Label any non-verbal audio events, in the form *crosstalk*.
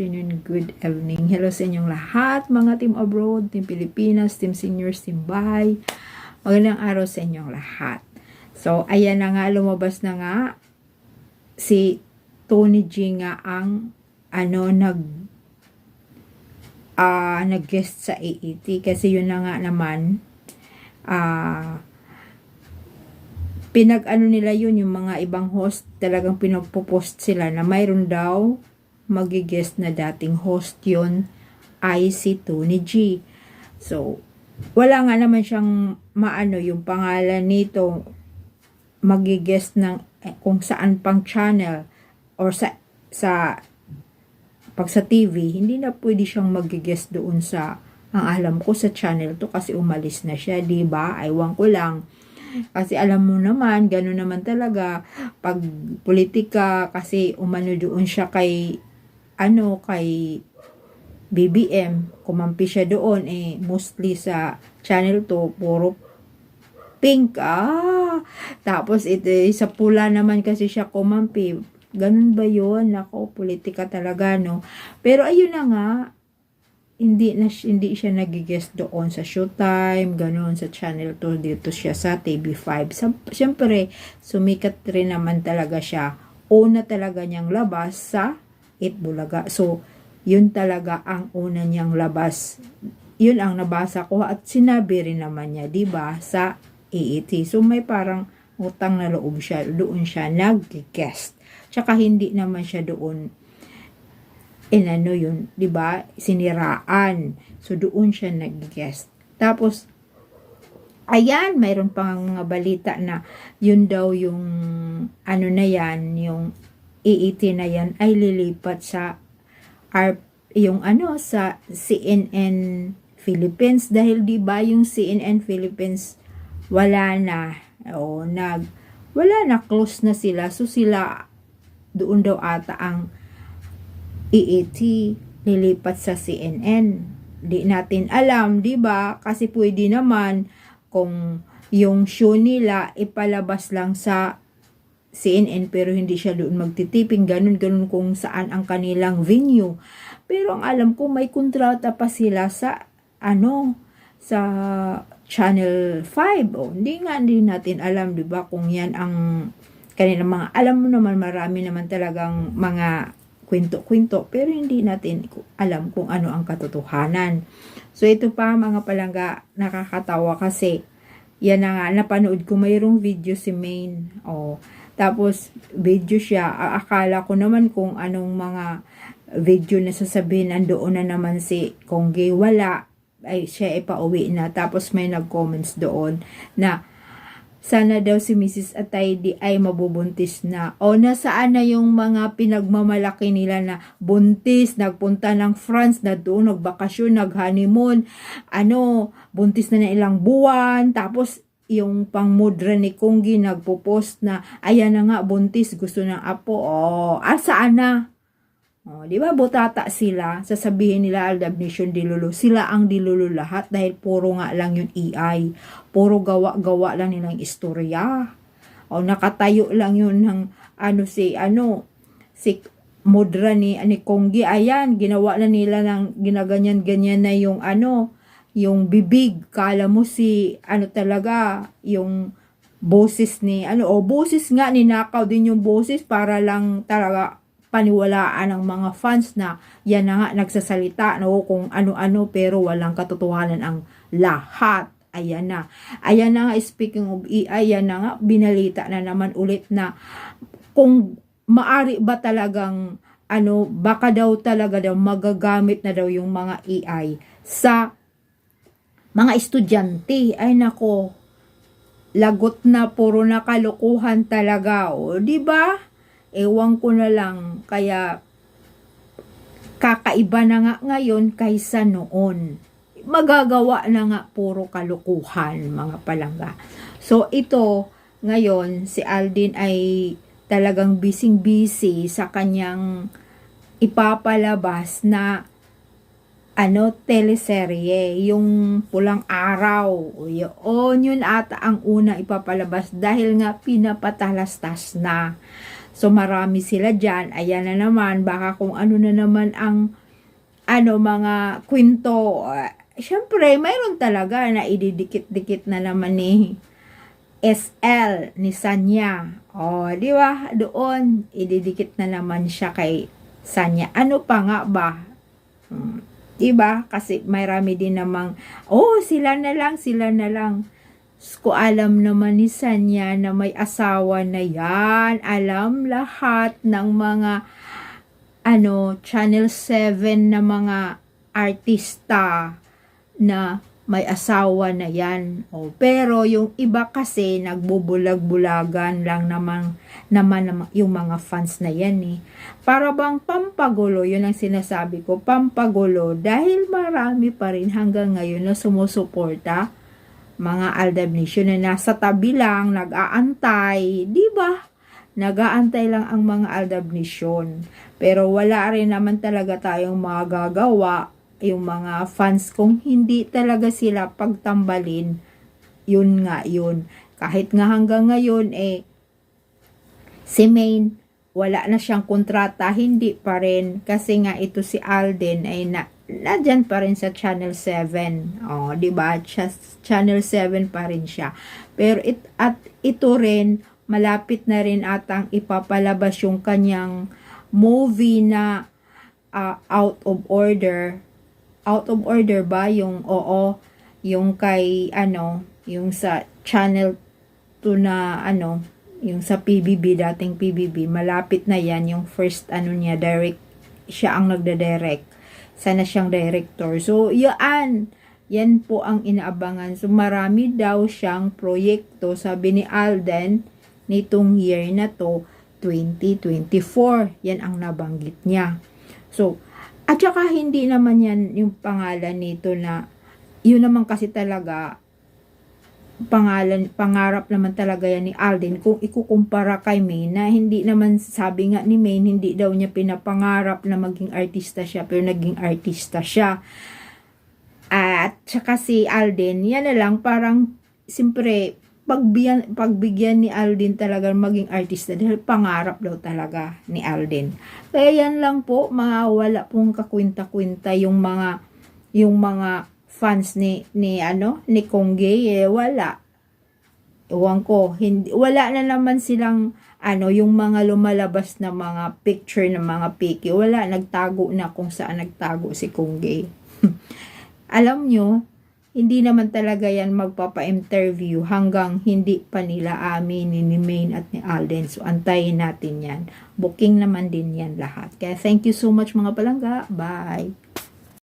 afternoon, good evening. Hello sa inyong lahat, mga team abroad, team Pilipinas, team seniors, team bahay. Magandang araw sa inyong lahat. So, ayan na nga, lumabas na nga si Tony G nga ang ano, nag ah nag-guest sa AET kasi yun na nga naman ah pinag-ano nila yun, yung mga ibang host, talagang pinagpo-post sila na mayroon daw magigest na dating host yun ay si Tony G. So, wala nga naman siyang maano yung pangalan nito magigest ng eh, kung saan pang channel or sa sa pag sa TV, hindi na pwede siyang magigest doon sa ang alam ko sa channel to kasi umalis na siya, 'di ba? Aywan ko lang. Kasi alam mo naman, gano'n naman talaga pag politika kasi umano doon siya kay ano kay BBM, kumampi siya doon eh mostly sa channel to puro pink ah. Tapos ito eh, sa pula naman kasi siya kumampi. Ganun ba 'yon? Nako, politika talaga no. Pero ayun na nga, hindi na hindi siya nagigest doon sa Showtime, ganun sa Channel 2 dito siya sa TV5. Sa, Siyempre, sumikat rin naman talaga siya. Una talaga niyang labas sa Itbulaga. So, yun talaga ang una niyang labas. Yun ang nabasa ko at sinabi rin naman niya, 'di ba, sa AET. So, may parang utang na loob siya. Doon siya nag-guest. Tsaka hindi naman siya doon inano yun, 'di ba? Siniraan. So doon siya nag-guest. Tapos ayan, mayroon pang mga balita na yun daw yung ano na yan, yung EET na yan ay lilipat sa R, yung ano sa CNN Philippines dahil 'di ba yung CNN Philippines wala na o nag wala na close na sila so sila doon daw ata ang EET lilipat sa CNN. Di natin alam, 'di ba? Kasi pwede naman kung yung show nila ipalabas lang sa CNN pero hindi siya doon magtitiping ganun ganun kung saan ang kanilang venue. Pero ang alam ko may kontrata pa sila sa ano sa Channel 5. O, hindi nga din natin alam, 'di ba, kung 'yan ang kanilang mga alam mo naman marami naman talagang mga kwento-kwento pero hindi natin alam kung ano ang katotohanan. So ito pa mga palangga nakakatawa kasi yan na nga napanood ko mayroong video si Main. Oh, tapos video siya. Akala ko naman kung anong mga video na sasabihin nandoon na naman si Kongge wala. Ay siya ay pauwi na. Tapos may nag-comments doon na sana daw si Mrs. Ataydi ay mabubuntis na. O nasaan na yung mga pinagmamalaki nila na buntis, nagpunta ng France, na doon, nagbakasyon, nag-honeymoon, ano, buntis na na ilang buwan, tapos yung pangmudra ni Kunggi nagpo-post na, ayan na nga, buntis, gusto ng apo, o, ah, saan na? O, di ba, butata sila, sasabihin nila Aldab Nation Dilulu, sila ang dilulu lahat dahil puro nga lang yung EI, puro gawa-gawa lang nilang istorya. O, nakatayo lang yun ng, ano si, ano, si mudra ni, ni Konggi, ayan, ginawa na nila ng, ginaganyan-ganyan na yung, ano, yung bibig, kala mo si, ano talaga, yung, boses ni, ano, o boses nga, ninakaw din yung boses para lang talaga paniwalaan ng mga fans na yan na nga nagsasalita no kung ano-ano pero walang katotohanan ang lahat. Ayan na. Ayan na nga, speaking of EI, ayan na nga, binalita na naman ulit na kung maari ba talagang ano, baka daw talaga daw magagamit na daw yung mga AI sa mga estudyante. Ay nako, lagot na puro na kalokohan talaga. O, di ba? Ewan ko na lang. Kaya, kakaiba na nga ngayon kaysa noon. Magagawa na nga puro kalukuhan, mga palangga. So, ito, ngayon, si Aldin ay talagang busy-busy sa kanyang ipapalabas na ano, teleserye, yung pulang araw. Yun, yun ata ang una ipapalabas dahil nga pinapatalastas na. So marami sila dyan. Ayan na naman, baka kung ano na naman ang ano mga kwento. Uh, Siyempre, mayroon talaga na ididikit-dikit na naman ni SL ni Sanya. O, di ba? Doon, ididikit na naman siya kay Sanya. Ano pa nga ba? Hmm, di ba? Kasi may rami din namang, oh, sila na lang, sila na lang. Ko alam naman ni Sanya na may asawa na yan. Alam lahat ng mga ano, Channel 7 na mga artista na may asawa na yan. O, pero yung iba kasi nagbubulag-bulagan lang naman, naman yung mga fans na yan eh. Para bang pampagulo, yun ang sinasabi ko, pampagulo dahil marami pa rin hanggang ngayon na sumusuporta mga Aldab Nation na nasa tabi lang, nag-aantay, di ba? Nag-aantay lang ang mga Aldab Nation. Pero wala rin naman talaga tayong magagawa yung mga fans kung hindi talaga sila pagtambalin yun nga yun. Kahit nga hanggang ngayon eh si Maine wala na siyang kontrata hindi pa rin. Kasi nga ito si Alden ay na nadyan pa rin sa Channel 7 oh di ba? Channel 7 pa rin siya. Pero it, at ito rin malapit na rin atang ipapalabas yung kanyang movie na uh, out of order out of order ba yung oo yung kay ano yung sa channel 2 na ano yung sa PBB dating PBB malapit na yan yung first ano niya direct siya ang nagda-direct. Sana siyang director. So yan yan po ang inaabangan. So marami daw siyang proyekto sabi ni Alden nitong year na to 2024 yan ang nabanggit niya. So at saka hindi naman yan yung pangalan nito na yun naman kasi talaga pangalan, pangarap naman talaga yan ni Alden. Kung ikukumpara kay Maine na hindi naman sabi nga ni Maine hindi daw niya pinapangarap na maging artista siya pero naging artista siya. At saka si Alden yan na lang parang simpre pagbigyan, pagbigyan ni Alden talaga maging artista dahil pangarap daw talaga ni Alden. Kaya yan lang po, mga wala pong kakwinta-kwinta yung mga yung mga fans ni ni ano ni Kongge eh, wala. Ewan ko, hindi, wala na naman silang ano, yung mga lumalabas na mga picture ng mga piki, wala, nagtago na kung saan nagtago si Kongge. *laughs* Alam nyo, hindi naman talaga yan magpapa-interview hanggang hindi pa nila amin ni Maine at ni Alden. So, antayin natin yan. Booking naman din yan lahat. Kaya thank you so much mga palangga. Bye!